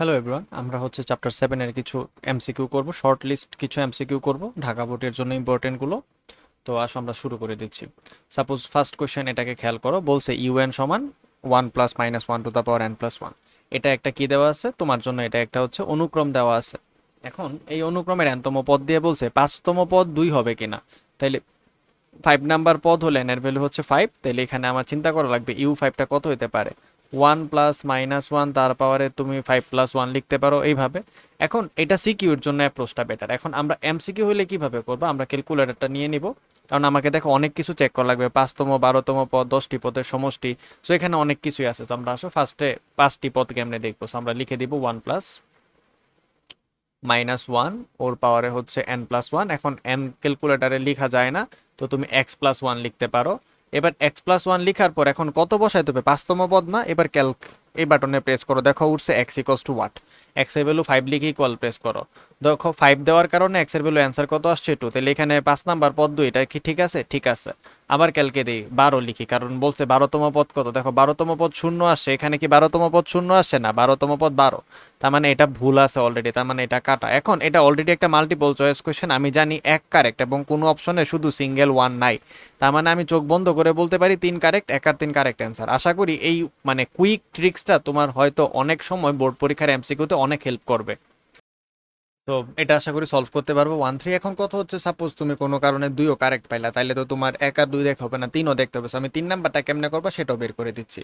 Hello everyone আমরা হচ্ছে chapter সেভেনের কিছু এমসিকিউ করব শর্ট লিস্ট কিছু এমসিকিউ করব, ঢাকা বোর্ডের জন্য ইম্পর্টেন্টগুলো তো আসো, আমরা শুরু করে দিচ্ছি। সাপোজ ফার্স্ট কোয়েশ্চেন এটাকে খেয়াল করো, বলছে ইউএন সমান one plus minus one to the power n plus one এটা একটা কি দেওয়া আছে? তোমার জন্য এটা একটা হচ্ছে অনুক্রম দেওয়া আছে। এখন এই অনুক্রমের এনতম পদ দিয়ে বলছে পাঁচতম পদ দুই হবে কিনা? তাইলে ফাইভ নাম্বার পদ হলে এর ভ্যালু হচ্ছে ফাইভ তাহলে এখানে আমার চিন্তা করা লাগবে ইউ ফাইভটা কত হতে পারে? ওয়ান প্লাস মাইনাস ওয়ান তার পাওয়ারে তুমি ফাইভ প্লাস ওয়ান লিখতে পারো এইভাবে। এখন এটা সিকিউর জন্য অ্যাপ্রোচটা বেটার এখন আমরা এমসিকিউ হলে কীভাবে করব? আমরা ক্যালকুলেটারটা নিয়ে নিব। কারণ আমাকে দেখো অনেক কিছু চেক করা লাগবে। পাঁচতম, বারোতম পদ, দশটি পদের সমষ্টি। সো এখানে অনেক কিছুই আছে। তো আমরা আসো ফার্স্টে পাঁচটি পদ কেমনে দেখব। সো আমরা লিখে দিব ওয়ান প্লাস মাইনাস ওয়ান ওর পাওয়ারে হচ্ছে এন প্লাস ওয়ান এখন এন ক্যালকুলেটারে লেখা যায় না। তো তুমি এক্স প্লাস ওয়ান লিখতে পারো। এবার এক্স প্লাস ওয়ান লিখার পর এখন কত বসাইতে হবে পাঁচতম পদ না এবার ক্যালক এই বাটনে প্রেস করো। দেখো উঠছে এক্স ইকস টু ওয়াট এক্সের ভ্যালু ফাইভ লিখে ইকুয়াল প্রেস করো। দেখো ফাইভ দেওয়ার কারণে এক্সের ভ্যালু অ্যান্সার কত আসছে টু তাহলে এখানে পাঁচ নাম্বার পদ দুই, এটা কি ঠিক আছে? ঠিক আছে। আবার ক্যালকে দিই, বারো লিখি, কারণ বলছে বারোতম পদ কত? দেখো, বারোতম পদ শূন্য আসছে, এখানে কি বারোতম পদ শূন্য আসছে না? বারোতম পদ বারো। তার মানে এটা ভুল আছে অলরেডি তার মানে এটা কাটা। এখন এটা অলরেডি একটা মাল্টিপল চয়েস কোয়েশ্চেন আমি জানি এক কারেক্ট এবং কোনো অপশনে শুধু সিঙ্গেল ওয়ান নাই। তার মানে আমি চোখ বন্ধ করে বলতে পারি তিন কারেক্ট এক আর তিন কারেক্ট অ্যান্সার আশা করি এই মানে কুইক ট্রিক্সটা তোমার হয়তো অনেক সময় বোর্ড পরীক্ষার এমসিকিউতে অনেক হেল্প করবে। তো এটা আশা করি সলভ করতে পারব। ওয়ান থ্রি এখন কত হচ্ছে সাপোজ তুমি কোনো কারণে দুইও কারেক্ট পাইলা, তাইলে তো তোমার এক আর দুই দেখা হবে না, তিনও দেখতে হবে। আমি তিন নাম্বারটা কেমনে করব, সেটাও বের করে দিচ্ছি।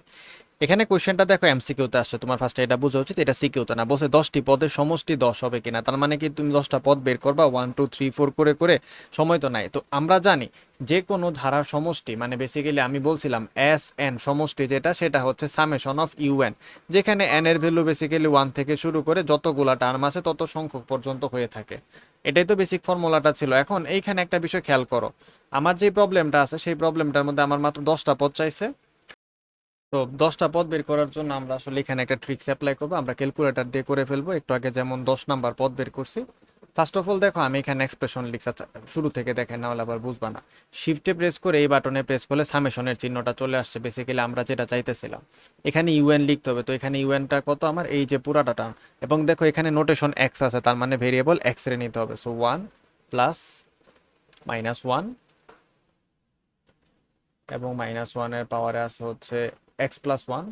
এখানে কোয়েশ্চেনটা দেখো এমসিকিউতে আসছে। তোমার ফার্স্টে এটা বোঝা উচিত, এটা সিকিউতে না। বলছে দশটি পদের সমষ্টি দশ হবে কিনা। তার মানে কি তুমি দশটা পদ বের করবা ওয়ান টু থ্রি ফোর করে করে সময় তো নাই। তো আমরা জানি, যে কোনো ধারার সমষ্টি মানে বেসিক্যালি আমি বলছিলাম এস এন সমষ্টি যেটা, সেটা হচ্ছে সামেশন অফ ইউএন যেখানে এন এর ভ্যালু বেসিক্যালি ওয়ান থেকে শুরু করে যতগুলা টার্ম আছে, তত সংখ্যক পর্যন্ত হয়ে থাকে। এটাই তো বেসিক ফর্মুলাটা ছিল। এখন এইখানে একটা বিষয় খেয়াল করো। আমার যে প্রবলেমটা আছে, সেই প্রবলেমটার মধ্যে আমার মাত্র দশটা পদ চাইছে। তো দশটা পদ বের করার জন্য আমরা আসলে এখানে একটা ট্রিক্স অ্যাপ্লাই করব। আমরা ক্যালকুলেটার দিয়ে করে ফেলব। একটু আগে যেমন দশ নাম্বার পদ বের করছি। ফার্স্ট অফ অল দেখো, আমি এখানে এক্সপ্রেশন লিখছি। আচ্ছা শুরু থেকে দেখেন না হলে আবার বুঝবা না। শিফটে প্রেস করে এই বাটনে প্রেস করলে সামেশনের চিহ্নটা চলে আসছে। বেসিক্যালি আমরা যেটা চাইতেছিলাম, এখানে ইউএন লিখতে হবে। তো এখানে ইউএনটা কত আমার? এই যে পুরাটা টার্ম এবং দেখো এখানে নোটেশন এক্স আছে, তার মানে ভেরিয়েবল এক্স রে নিতে হবে। So one plus minus one এবং মাইনাস ওয়ানের পাওয়ারে আছে হচ্ছে এক্স প্লাস ওয়ান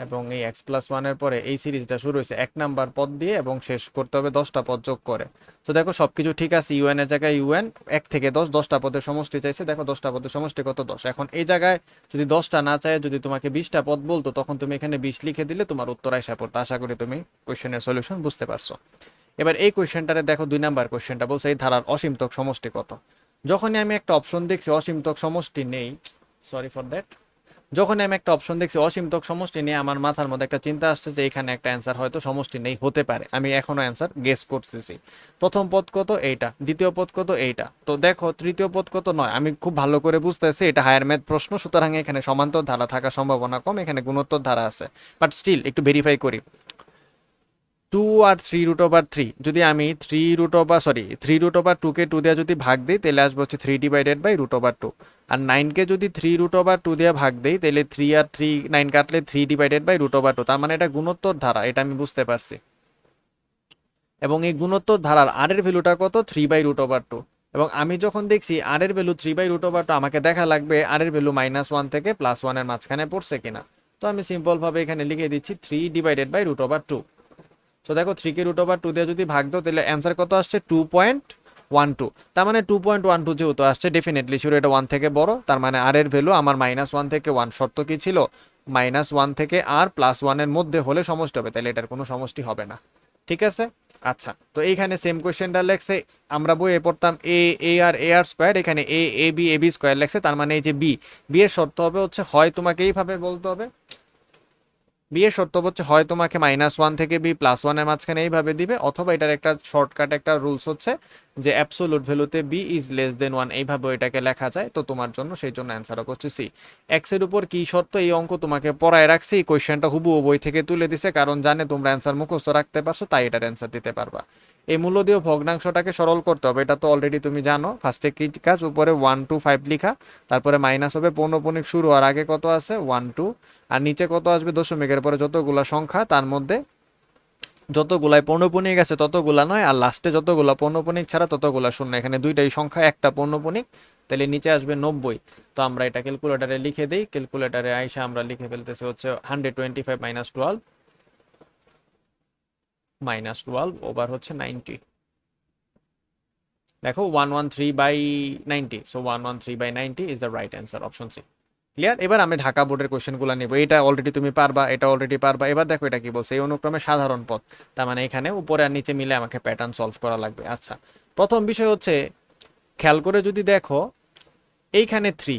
এবং এই এক্স প্লাস ওয়ানের পরে এই সিরিজটা শুরু হয়েছে এক নাম্বার পদ দিয়ে এবং শেষ করতে হবে দশটা পদ যোগ করে। তো দেখো সবকিছু ঠিক আছে ইউএন এর জায়গায় ইউএন এক থেকে দশ, দশটা পদের সমষ্টি চাইছে। দেখো দশটা পদের সমষ্টি কত? দশ। এখন এই জায়গায় যদি দশটা না চায়, যদি তোমাকে বিশটা পদ বলতো, তখন তুমি এখানে বিশ লিখে দিলে তোমার উত্তর আয়সা পড়তো। আশা করি তুমি কোয়েশ্চেনের সলিউশন বুঝতে পারছ। এবার এই কোয়েশ্চেনটারে দেখো দুই নাম্বার কোয়েশ্চেনটা বলছে, এই ধারার অসীমতক সমষ্টি কত? যখনই আমি একটা অপশন দেখছি, অসীমতক সমষ্টি নেই সরি ফর দ্যাট যখন আমি একটা অপশন দেখছি, অসীমতক সমষ্টি নিয়ে আমার মাথার মধ্যে একটা চিন্তা আসছে যে এখানে একটা অ্যান্সার হয়তো সমষ্টি নেই, হতে পারে। আমি এখনও অ্যান্সার গেস করতেছি। প্রথম পদ কত? এইটা। দ্বিতীয় পদ কত? এইটা। তো দেখো, তৃতীয় পদ কত? নয়। আমি খুব ভালো করে বুঝতেছি, এটা হায়ার ম্যাথ প্রশ্ন, সুতরাং এখানে সমান্তর ধারা থাকার সম্ভাবনা কম, এখানে গুণোত্তর ধারা আছে। বাট স্টিল একটু ভেরিফাই করি। টু আর থ্রি রুট ওভার থ্রি যদি আমি three root over sorry three root over টুকে টু দিয়ে যদি ভাগ দিই, তাহলে আসবে হচ্ছে three divided by root over two আর নাইনকে যদি থ্রি রুট ওভার টু দিয়ে ভাগ দিই, তাহলে থ্রি আর থ্রি নাইন কাটলে three divided by root over two তার মানে এটা গুণোত্তর ধারা, এটা আমি বুঝতে পারছি। এবং এই গুণোত্তর ধারার আর এর ভ্যালুটা কত? Three by root over two এবং আমি যখন দেখছি আর এর value three by root over two আমাকে দেখা লাগবে আর এর ভ্যালু মাইনাস ওয়ান থেকে প্লাস ওয়ানের মাঝখানে পড়ছে কিনা। তো আমি সিম্পলভাবে এখানে লিখে দিচ্ছি three divided by root over two তো দেখো থ্রি কে রুট ওভার টু দিয়ে যদি ভাগ দাও, তাহলে অ্যান্সার কত আসছে? টু পয়েন্ট ওয়ান টু তার মানে টু পয়েন্ট ওয়ান টু যেহেতু আসছে ডেফিনেটলি শুরু এটা ওয়ান থেকে বড়। তার মানে আর এর ভ্যালু আমার মাইনাস ওয়ান থেকে ওয়ান শর্ত কি ছিল? মাইনাস ওয়ান থেকে আর প্লাস ওয়ানের মধ্যে হলে সমষ্টি হবে। তাহলে এটার কোনো সমষ্টি হবে না। ঠিক আছে? আচ্ছা তো এইখানে সেম কোয়েশ্চেনটা লেখছে। আমরা বইয়ে পড়তাম এ এ আর এ আর স্কোয়ার এখানে a a b a b square লেখছে। তার মানে এই যে বি বি এর শর্ত হবে হচ্ছে, হয় তোমাকে এইভাবে বলতে হবে বিয়ের শর্ত হচ্ছে হয় তোমাকে মাইনাস ওয়ান থেকে বি প্লাস ওয়ানের মাঝখানে এইভাবে দিবে, অথবা এটার একটা শর্টকাট একটা রুলস হচ্ছে যে অ্যাপসোলুট ভ্যালুতে b is less than one এইভাবে এটাকে লেখা যায়। তো তোমার জন্য সেই জন্য অ্যান্সারও করছে সি এক্সের উপর কি শর্ত? এই অঙ্ক তোমাকে পড়ায় রাখছি কোয়েশ্চেনটা হুবু বই থেকে তুলে দিছে, কারণ জানে তোমরা অ্যান্সার মুখস্থ রাখতে পারছ, তাই এটার অ্যান্সার দিতে পারবা। এই মূল্য দিয়ে ভগ্নাংশটাকে সরল করতে হবে। এটা তো অলরেডি তুমি জানো। ফার্স্টে কি কাজ? উপরে ওয়ান টু ফাইভ লিখা। তারপরে মাইনাস হবে পৌনপণিক শুরু। আর আগে কত আছে? ওয়ান টু আর নিচে কত আসবে? দশমিকের পরে যতগুলা সংখ্যা, তার মধ্যে যতগুলাই পৌনপণিক আছে, ততগুলা নয়। আর লাস্টে যতগুলা পৌনপণিক ছাড়া ততগুলা শূন্য। এখানে দুইটাই সংখ্যা, একটা পৌনপণিক তাহলে নিচে আসবে নব্বই। তো আমরা এটা ক্যালকুলেটারে লিখে দিই। ক্যালকুলেটারে আইসা আমরা লিখে ফেলতেছি হচ্ছে hundred twenty five minus twelve minus twelve over হচ্ছে নাইনটি দেখো one one three by ninety so one one three by ninety is the right answer option c clear এবার আমি ঢাকা বোর্ডের কোশ্চেনগুলো নিব। এটা অলরেডি তুমি পারবা, এটা অলরেডি পারবা। এবার দেখো এটা কি বলছে? এই অনুক্রমে সাধারণ পদ তার মানে এখানে উপরে আর নিচে মিলে আমাকে প্যাটার্ন সলভ করা লাগবে। আচ্ছা প্রথম বিষয় হচ্ছে, খেয়াল করে যদি দেখো, এইখানে থ্রি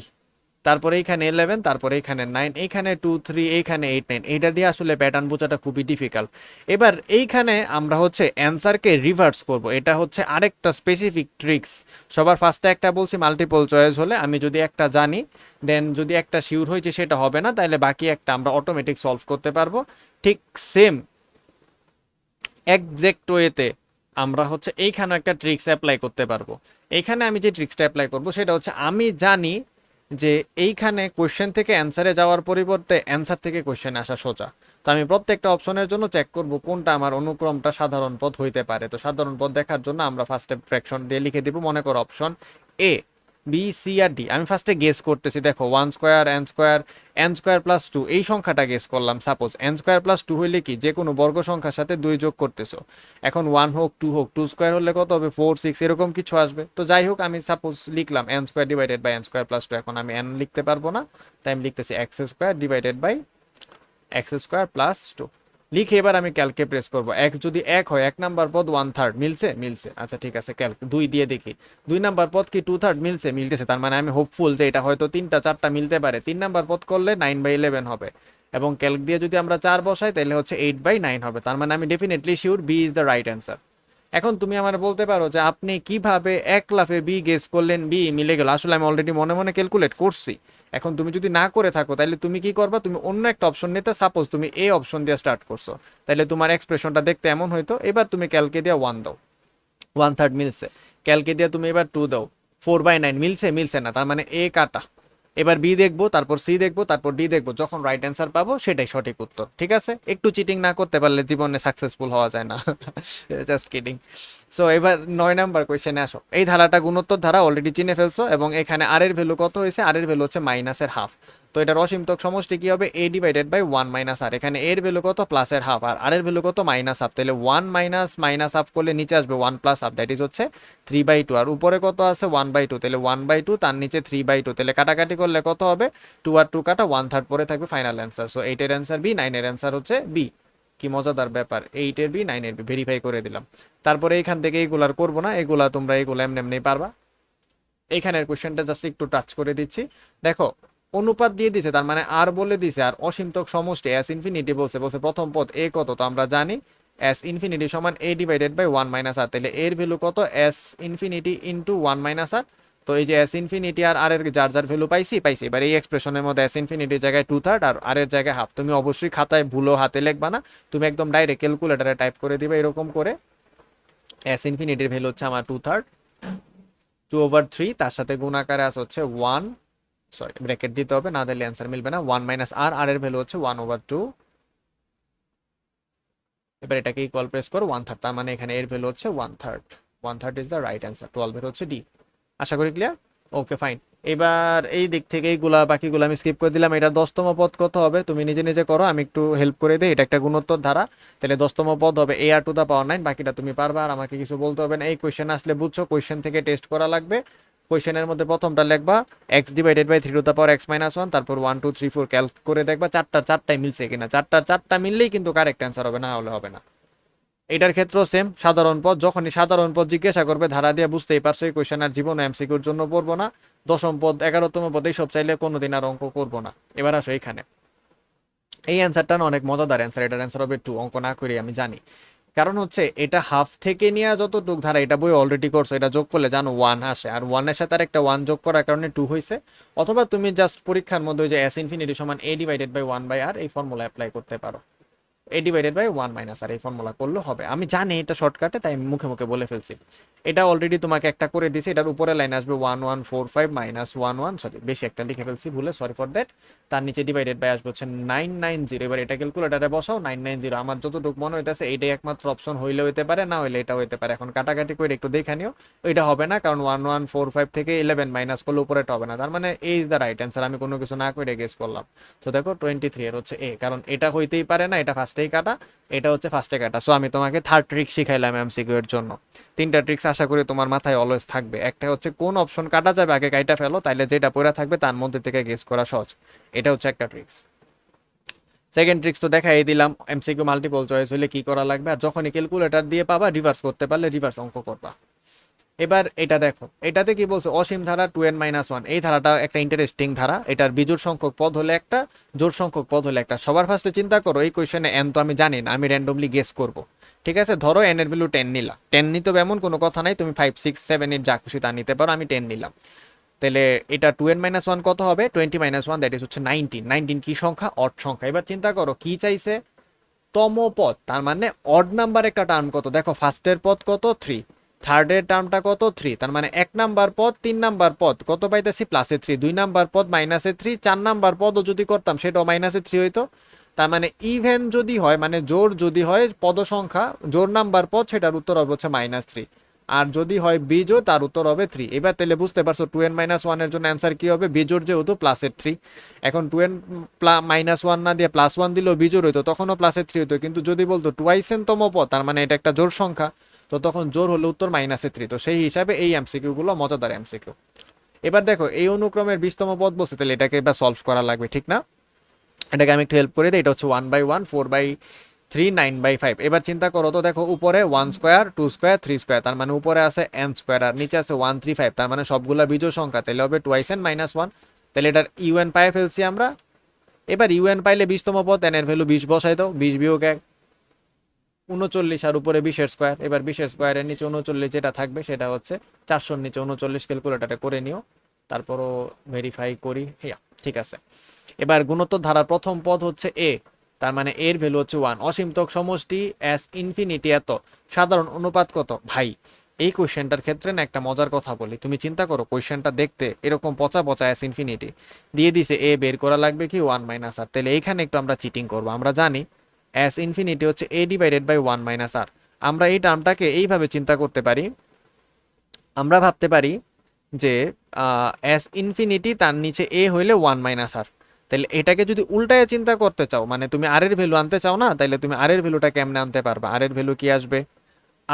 তারপরে এইখানে ইলেভেন তারপরে এইখানে নাইন এইখানে টু থ্রি এইখানে এইট নাইন এইটা দিয়ে আসলে প্যাটার্ন বোঝাটা খুবই ডিফিকাল্ট এবার এইখানে আমরা হচ্ছে অ্যান্সারকে রিভার্স করব। এটা হচ্ছে আরেকটা স্পেসিফিক ট্রিক্স সবার ফার্স্টে একটা বলছি মাল্টিপল চয়েস হলে আমি যদি একটা জানি দেন যদি একটা শিওর হয়েছে সেটা হবে না, তাহলে বাকি একটা আমরা অটোমেটিক সলভ করতে পারব। ঠিক সেম একজ্যাক্ট ওয়েতে আমরা হচ্ছে এইখানে একটা ট্রিক্স অ্যাপ্লাই করতে পারব। এইখানে আমি যে ট্রিক্সটা অ্যাপ্লাই করব, সেটা হচ্ছে আমি জানি যে এইখানে কোয়েশ্চেন থেকে অ্যান্সারে যাওয়ার পরিবর্তে অ্যান্সার থেকে কোয়েশ্চেন আসা সোজা। তো আমি প্রত্যেকটা অপশনের জন্য চেক করব কোনটা আমার অনুক্রমটা সাধারণ পথ হইতে পারে। তো সাধারণ পথ দেখার জন্য আমরা ফার্স্টে ফ্র্যাকশন দিয়ে লিখে দিব। মনে করো অপশন এ বি সি আর ডি আমি ফার্স্টে গেস করতেছি, দেখো one square n square n square plus two এই সংখ্যাটা গেস করলাম। Suppose n square plus two হইলে কি? যে কোনো বর্গ সংখ্যার সাথে দুই যোগ করতেছো। এখন ওয়ান হোক টু হোক টু স্কোয়ার হলে কত হবে? ফোর সিক্স এরকম কিছু আসবে। তো যাই হোক, আমি সাপোজ লিখলাম n square divided by n square plus two এখন আমি এন লিখতে পারব না। তাই আমি লিখতেছি x square divided by x square plus two লিখে এবার আমি ক্যালকে প্রেস করব। এক যদি এক হয়, এক নাম্বার পদ ওয়ান থার্ড মিলছে? মিলছে। আচ্ছা ঠিক আছে ক্যালক দুই দিয়ে দেখি। দুই নাম্বার পদ কি টু থার্ড মিলছে? মিলতেছে। তার মানে আমি হোপফুল যে এটা হয়তো তিনটা, চারটা মিলতে পারে। তিন নাম্বার পদ করলে নাইন বাই ইলেভেন হবে। এবং ক্যালক দিয়ে যদি আমরা চার বসাই, তাহলে হচ্ছে এইট বাই নাইন হবে। তার মানে আমি definitely sure B is the right answer এখন তুমি আমার বলতে পারো যে আপনি কীভাবে এক লাফে বি গেস করলেন, বি মিলে গেল। আসলে আমি অলরেডি মনে মনে ক্যালকুলেট করছি। এখন তুমি যদি না করে থাকো তাহলে তুমি কি করবা? তুমি অন্য একটা অপশন নিতে সাপোজ তুমি এ অপশন দিয়ে স্টার্ট করছ। তাহলে তোমার এক্সপ্রেশনটা দেখতে এমন হইতো, এবার তুমি ক্যালকে দিয়ে ওয়ান দাও। ওয়ান থার্ড মিলছে। ক্যালকে দিয়ে তুমি এবার টু দাও। ফোর বাই নাইন মিলছে মিলছে না। তার মানে এ কাটা। এবার বি দেখব, তারপর সি দেখব, তারপর ডি দেখব। যখন রাইট অ্যান্সার পাবো, সেটাই সঠিক উত্তর, ঠিক আছে? একটু চিটিং না করতে পারলে জীবনে সাকসেসফুল হওয়া যায় না। জাস্ট কিডিং সো এবার নয় নাম্বার কোয়েশ্চেনে আসো। এই ধারাটা গুণোত্তর ধারা অলরেডি চিনে ফেলছো, এবং এখানে আর এর ভ্যালু কত হয়েছে? আর এর ভ্যালু হচ্ছে মাইনাসের হাফ তো এটার অসীমতক সমষ্টি কি হবে? A divided by one minus r এখানে এর ভ্যালু কত? প্লাসের হাফ আর আর এর ভ্যালু কত? মাইনাস হাফ তাহলে ওয়ান মাইনাস মাইনাস হাফ করলে নিচে আসবে one plus half that is হচ্ছে থ্রি বাই টু আর উপরে কত আছে? ওয়ান বাই টু তাহলে ওয়ান বাই টু তার নিচে থ্রি বাই টু তাহলে কাটাকাটি করলে কত হবে? টু আর টু কাটা ওয়ান থার্ড পরে থাকবে ফাইনাল অ্যান্সার সো এইটের অ্যান্সার বি নাইনের অ্যান্সার হচ্ছে বি কি মজাদার ব্যাপার। এইটের বি নাইনের বি ভেরিফাই করে দিলাম। তারপরে এইখান থেকে এইগুলার করব না। এগুলা তোমরা এগুলো এমনি এমনি পারবা। এইখানের কোশ্চেনটা জাস্ট একটু টাচ করে দিচ্ছি। দেখো অনুপাত দিয়ে দিছে, তার মানে আর বলে দিছে, আর অসীমতক সমষ্টি এস ইনফিনিটি বলছে বলছে প্রথম পদ এ কত, তো আমরা জানি এস ইনফিনিটি সমান a divided by one minus r তাহলে এর ভ্যালু কত? S infinity into one minus r তো এই যে এস ইনফিনিটি আর আর এর যার যার ভ্যালু পাইছি পাইছি। এবার এই এক্সপ্রেশনের মধ্যে এস ইনফিনিটির জায়গায় টু থার্ড আর আর এর জায়গায় হাফ তুমি অবশ্যই খাতায় ভুলো হাতে লিখবা না, তুমি একদম ডাইরেক্ট ক্যালকুলেটারে টাইপ করে দিবে এরকম করে। এস ইনফিনিটির ভ্যালু হচ্ছে আমার two third two over three তার সাথে গুণাকারে আছে হচ্ছে ওয়ান সরি ব্র্যাকেট দিতে হবে, না দিলে অ্যান্সার মিলবে না। ওয়ান মাইনাস আর আর এর ভ্যালু হচ্ছে ওয়ান ওভার টু এবার এটাকে ইকুয়াল প্রেস করো ওয়ান থার্ড তার মানে এখানে এর ভ্যালু হচ্ছে one third one third is the right answer টুয়েলভের হচ্ছে ডি আশা করি ক্লিয়ার ওকে ফাইন এবার এই দিক থেকে এইগুলা, বাকিগুলো আমি স্কিপ করে দিলাম। এটা দশতম পদ কত হবে? তুমি নিজে নিজে করো, আমি একটু হেল্প করে দিই। এটা একটা গুণোত্তর ধারা। তাহলে দশতম পদ হবে এ r two the power nine বাকিটা তুমি পারবা আর আমাকে কিছু বলতে হবে না। এই কোয়েশ্চেন আসলে বুঝছ কোয়েশ্চেন থেকে টেস্ট করা লাগবে। কোয়েশ্চেনের মধ্যে প্রথমটা লিখবা x divided by three to the power x minus one তারপর one two three four calc করে দেখবা চারটা, চারটায় মিলছে কিনা। চারটা চারটা মিললেই কিন্তু কারেক্ট অ্যান্সার হবে, না হলে হবে না। এটার ক্ষেত্রেও সেম সাধারণ পদ, যখনই সাধারণ পদ জিজ্ঞাসা করবে, ধারা দিয়ে বুঝতেই পারছ, এই কোয়েশ্চেন আর জীবন এমসিকিউর জন্য পড়ব না। দশম পদ, এগারোতম পদ, এইসব চাইলে কোনোদিন আর অঙ্ক করব না। এবার আসো এখানে। এই অ্যান্সারটা অনেক মজাদার অ্যান্সার এটার অ্যান্সার হবে টু অঙ্ক না করে আমি জানি। কারণ হচ্ছে এটা হাফ থেকে নিয়ে যতটুক ধারা, এটা বই অলরেডি করছ, এটা যোগ করলে জানো ওয়ান আসে। আর ওয়ানের সাথে আর একটা ওয়ান যোগ করার কারণে টু হয়েছে অথবা তুমি জাস্ট পরীক্ষার মধ্যে যে এস ইনফিনিটি সমান a divided by one by r এই ফর্মুলা অ্যাপ্লাই করতে পারো। A divided by one minus r এই ফর্মুলা করলে হবে। আমি জানি এটা শর্টকাটে তাই মুখে মুখে বলে ফেলছি। এটা অলরেডি তোমাকে একটা করে দিছি এটার উপরে লাইন আসবে one one four five minus one one sorry বেশি একটা লিখে ফেলছি, ভুলে সরি ফর দ্যাট তার নিচে ডিভাইডেড বাই আসবে হচ্ছে নাইন নাইন জিরো এবার এটা ক্যালকুলেটারে বসাও নাইন নাইন জিরো আমার যতটুকু মনে হইতেছে, এইটাই একমাত্র অপশন হইলে হইতে পারে, না হইলে এটা হইতে পারে। এখন কাটাকাটি করে একটু দেখে নিও, এটা হবে না, কারণ ওয়ান ওয়ান ফোর ফাইভ থেকে ইলেভেন মাইনাস করলে উপরেটা হবে না। তার মানে এই ইজ দ্য রাইট অ্যান্সার আমি কোনো কিছু না করে গেস করলাম। তো দেখো টোয়েন্টি থ্রি এর হচ্ছে এ কারণ এটা হইতেই পারে না, এটা ফার্স্টেই কাটা, এটা হচ্ছে ফার্স্টে কাটা। সো আমি তোমাকে থার্ড ট্রিক শিখাইলাম এমসিকিউ এর জন্য। তিনটা ট্রিক্স আশা করি তোমার মাথায় অলওয়েজ থাকবে। একটা হচ্ছে কোন অপশন কাটা যাবে, আগে কাইটা ফেলো, তাইলে যেটা পড়া থাকবে তার মধ্যে থেকে গেস করা সহজ। এটা হচ্ছে একটা ট্রিক্স সেকেন্ড ট্রিক্স তো দেখাই দিলাম। এমসিকিউ মাল্টিপল চয়েস হলে কি করা লাগবে? আর যখনই ক্যালকুলেটর দিয়ে পাবা রিভার্স করতে পারলে রিভার্স অঙ্ক করবা। এবার এটা দেখো, এটাতে কি বলছে, অসীম ধারা টু এন মাইনাস ওয়ান এই ধারাটা একটা ইন্টারেস্টিং ধারা, এটার বিজোড় সংখ্যক পদ হলে একটা জোর সংখ্যক পদ হলে একটা। সবার ফার্স্টে চিন্তা করো, এই কোয়েশনে এন তো আমি জানি না, আমি র্যান্ডমলি গেস করব। ঠিক আছে, ধরো এন এর ভ্যালু টেন নিলা। টেন নিতে এমন কোনো কথা নাই, তুমি ফাইভ সিক্স সেভেন এইট যা খুশি তা নিতে পারো, আমি টেন নিলাম। তাহলে এটা টু এন মাইনাস ওয়ান কত হবে? Twenty minus one that is হচ্ছে নাইনটিন নাইনটিন কি সংখ্যা? অড সংখ্যা। এবার চিন্তা করো, কি চাইছে? তম পদ, তার মানে অড নাম্বার একটা টার্ম কত? দেখো ফার্স্টের পদ কত? থ্রি থার্ডের টার্মটা কত? থ্রি তার মানে এক নাম্বার পদ, তিন নাম্বার পদ। কত পাইতেছি? প্লাসে থ্রি দুই নাম্বার পদ মাইনাসে থ্রি চার নাম্বার পদও যদি করতাম, সেটাও মাইনাসে থ্রি হইতো। তার মানে ইভেন যদি হয় মানে জোর যদি হয় পদ সংখ্যা জোর নাম্বার পদ, সেটার উত্তর হবে হচ্ছে মাইনাস থ্রি আর যদি হয় বিজো তার উত্তর হবে থ্রি এবার তাহলে বুঝতে পারছ টু এন মাইনাস ওয়ানের জন্য অ্যান্সার কি হবে? বিজোর যেহেতু প্লাসের থ্রি এখন টু এন মাইনাস ওয়ান না দিয়ে প্লাস ওয়ান দিলেও বিজোর হইতো, তখনও প্লাসের থ্রি হতো কিন্তু যদি বলতো টুয়াইসেন তম পদ, তার মানে এটা একটা জোর সংখ্যা। তো তখন জোর হলে উত্তর মাইনাসে থ্রি তো সেই হিসাবে এই এমসিকিউগুলো মজাদার এমসিকিউ এবার দেখো, এই অনুক্রমের বিশতম পদ বলছে, তাহলে এটাকে এবার সলভ করা লাগবে, ঠিক না? এটাকে আমি একটু হেল্প করে দিই, এটা হচ্ছে one by one four by three nine by five এবার চিন্তা করো তো দেখো, উপরে one square two square three square তার মানে উপরে আছে এন স্কোয়ার আর নিচে আছে ওয়ান থ্রি ফাইভ তার মানে সবগুলা বিজয় সংখ্যা, তাহলে হবে টুয়াইস এন মাইনাস ওয়ান তাহলে এটার ইউএন পায়ে ফেলছি আমরা। এবার ইউএন পাইলে বিশতম এন এর ভ্যালু বিশ বসাই দাও, বিশ বিয়োগ এক। উনচল্লিশ আর উপরে বিশের স্কোয়ার এবার বিশের স্কোয়ারের নিচে উনচল্লিশ যেটা থাকবে সেটা হচ্ছে চারশোর নিচে উনচল্লিশ ক্যালকুলেটারে করে নিও। তারপরও ভেরিফাই করি। হ্যাঁ ঠিক আছে। এবার গুণোত্তর ধারার প্রথম পদ হচ্ছে এ তার মানে এর ভ্যালু হচ্ছে ওয়ান অসীমতক সমষ্টি অ্যাস ইনফিনিটি এত। সাধারণ অনুপাত কত? ভাই, এই কোয়েশ্চেনটার ক্ষেত্রে না একটা মজার কথা বলি। তুমি চিন্তা করো কোয়েশ্চেনটা দেখতে এরকম পচা পচা অ্যাস ইনফিনিটি দিয়ে দিছে এ বের করা লাগবে কি? ওয়ান মাইনাস আর তাহলে এইখানে একটু আমরা চিটিং করব। আমরা জানি এস ইনফিনিটি হচ্ছে a divided by one minus r আমরা এই টার্মটাকে এইভাবে চিন্তা করতে পারি। আমরা ভাবতে পারি যে অ্যাস ইনফিনিটি তার নিচে এ হইলে ওয়ান মাইনাস আর তাহলে এটাকে যদি উল্টায় চিন্তা করতে চাও মানে তুমি আর এর ভ্যালু আনতে চাও না তাহলে তুমি আর এর ভ্যালুটা কেমনে আনতে পারবা? আর এর ভ্যালু কি আসবে?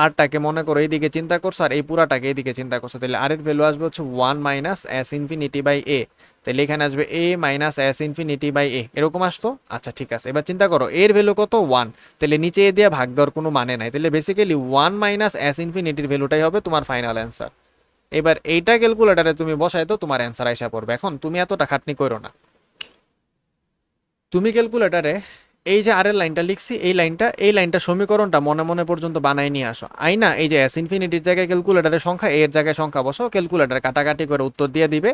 আরটাকে মনে করো এইদিকে চিন্তা করছ, আর এই পুরাটাকে এইদিকে চিন্তা করছ, তাহলে আর এর ভ্যালু আসবে হচ্ছে one minus S infinity by a তাহলে এখানে আসবে a minus S infinity by a এরকম আসতো? আচ্ছা ঠিক আছে। এবার চিন্তা করো, এর ভ্যালু কত? ওয়ান তাহলে নিচে এ দিয়ে ভাগ দেওয়ার কোনো মানে নাই। তাহলে বেসিক্যালি ওয়ান মাইনাস এস ইনফিনিটির ভ্যালুটাই হবে তোমার ফাইনাল অ্যান্সার এবার এইটা ক্যালকুলেটারে তুমি বসাই তো তোমার অ্যান্সার আইসা পড়বে। এখন তুমি এতটা খাটনি করো না। তুমি ক্যালকুলেটারে এই যে আরের লাইনটা লিখছি, এই লাইনটা এই লাইনটা সমীকরণটা মনে মনে পর্যন্ত বানায় নিয়ে আসো। আই না এই যে এস ইনফিনিটির জায়গায় ক্যালকুলেটারের সংখ্যা এর জায়গায় সংখ্যা বসো ক্যালকুলেটার কাটাকাটি করে উত্তর দিয়ে দিবে।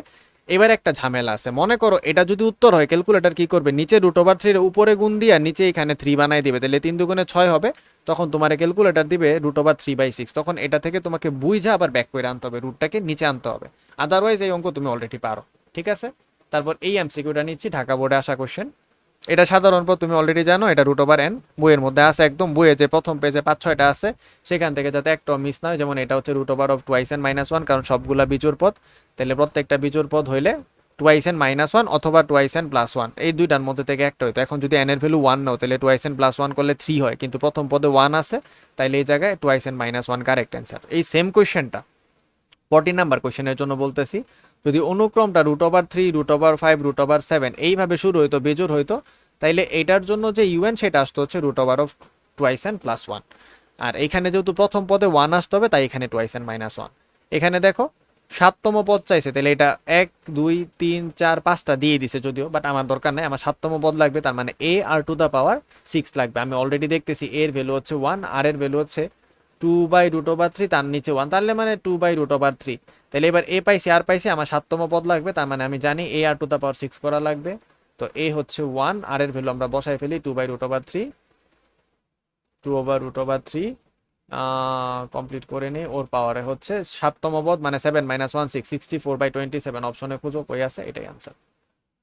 এবার একটা ঝামেলা আছে, মনে করো এটা যদি উত্তর হয়, ক্যালকুলেটার কি করবে? নিচে রুট ওভার থ্রির উপরে গুণ দিয়া নিচে এখানে থ্রি বানাই দিবে, তাহলে তিন দুগুণে ছয় হবে। তখন তোমার ক্যালকুলেটার দিবে root over three by six তখন এটা থেকে তোমাকে বুঝা আবার ব্যাক করে আনতে হবে রুটটাকে নিচে আনতে হবে। আদারওয়াইজ এই অঙ্ক তুমি অলরেডি পারো, ঠিক আছে? তারপর এই এমসিকিউটা নিচ্ছি, ঢাকা বোর্ডে আসা কোশ্চেন এটা সাধারণ পদ তুমি অলরেডি জানো, এটা রুট ওভার এন বইয়ের মধ্যে আছে একদম, বইয়ে যে প্রথম পেজে পাঁচ, ছয়টা আছে, সেখান থেকে যাতে একটা মিস না হয়, যেমন এটা হচ্ছে root over of twice N minus one কারণ সবগুলা বিজোর পদ, তাহলে প্রত্যেকটা বিজোর পদ হইলে টুয়াইস এন মাইনাস ওয়ান অথবা টুয়াইস এন প্লাস ওয়ান এই দুইটার মধ্যে থেকে একটা হইতো। এখন যদি এন এর ভ্যালু ওয়ান নাও, তাহলে টুয়াইস এন প্লাস ওয়ান করলে থ্রি হয়, কিন্তু প্রথম পদে ওয়ান আছে, তাইলে এই জায়গায় twice n minus one correct answer এই সেম কোয়েশ্চেনটা ফর্টি নাম্বার কোয়েশ্চেনের জন্য বলতেছি যদি অনুক্রমটা root over three root over five root over seven এইভাবে শুরু হইতো বেজোর হইতো, তাইলে এটার জন্য যে ইউএন সেটা আসতে হচ্ছে root over of twice n plus one আর এখানে যেহেতু প্রথম পদে ওয়ান আসতে হবে, তাই এখানে টুয়াইস এন মাইনাস ওয়ান এখানে দেখো, সাততম পদ চাইছে তাহলে এটা এক, দুই, তিন, চার, পাঁচটা দিয়ে দিছে যদিও বাট আমার দরকার নাই, আমার সাততম পদ লাগবে, তার মানে a r to the power six লাগবে। আমি অলরেডি দেখতেছি এর ভ্যালু হচ্ছে ওয়ান আর এর ভ্যালু হচ্ছে two by root over three তার নিচে ওয়ান তাহলে মানে two by root over three তাহলে এবার এ পাইছি, আর পাইছি, আমার সাততম পদ লাগবে, তার মানে আমি জানি a r to the power six করা লাগবে। তো এ হচ্ছে ওয়ান আর এর ভ্যালু আমরা বসাই ফেলি two by root over three two over root over three complete করে নিই, ওর পাওয়ারে হচ্ছে সাততম পদ মানে seven minus one six sixty four by twenty seven অপশনে খুঁজো, কই আছে, এটাই আনসার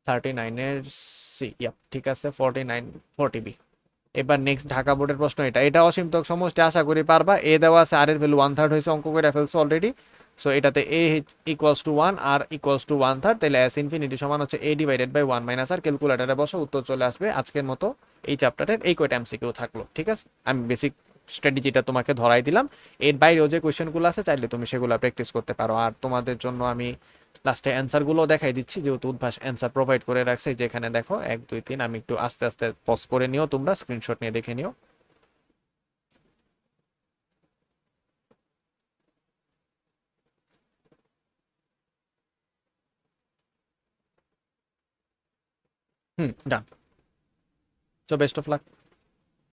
থার্টি নাইনের সি ইয়াপ ঠিক আছে ফর্টি নাইন ফর্টি বি এবার নেক্সট ঢাকা বোর্ডের প্রশ্ন এটা। এটা অসীম অসীমতক সমষ্টি আশা করি পারবা। এ দেওয়া আছে আর এর ভ্যালু ওয়ান থার্ড হয়েছে, অঙ্ক করে ফেলছো অলরেডি সো এটাতে a equals to one r equals to one third তাহলে এস ইনফিনিটি সমান হচ্ছে a divided by one minus r ক্যালকুলেটারে বসো, উত্তর চলে আসবে আজকের মতো এই চ্যাপ্টারের এই কয়টা এমসিকিউ থাকল, ঠিক আছে? আমি বেসিক স্ট্র্যাটেজিটা তোমাকে ধরাই দিলাম। এর বাইরেও যে কোয়েশ্চেনগুলো আছে, চাইলে তুমি সেগুলো প্র্যাকটিস করতে পারো। আর তোমাদের জন্য আমি লাস্টে অ্যান্সারগুলো দেখাই দিচ্ছি, যেহেতু উদ্ভাস অ্যান্সার প্রোভাইড করে রাখছে। যেখানে দেখো, এক, দুই, তিন, আমি একটু আস্তে আস্তে পজ করে নিও তোমরা স্ক্রিনশট নিয়ে দেখে নিও। হুম done so best of luck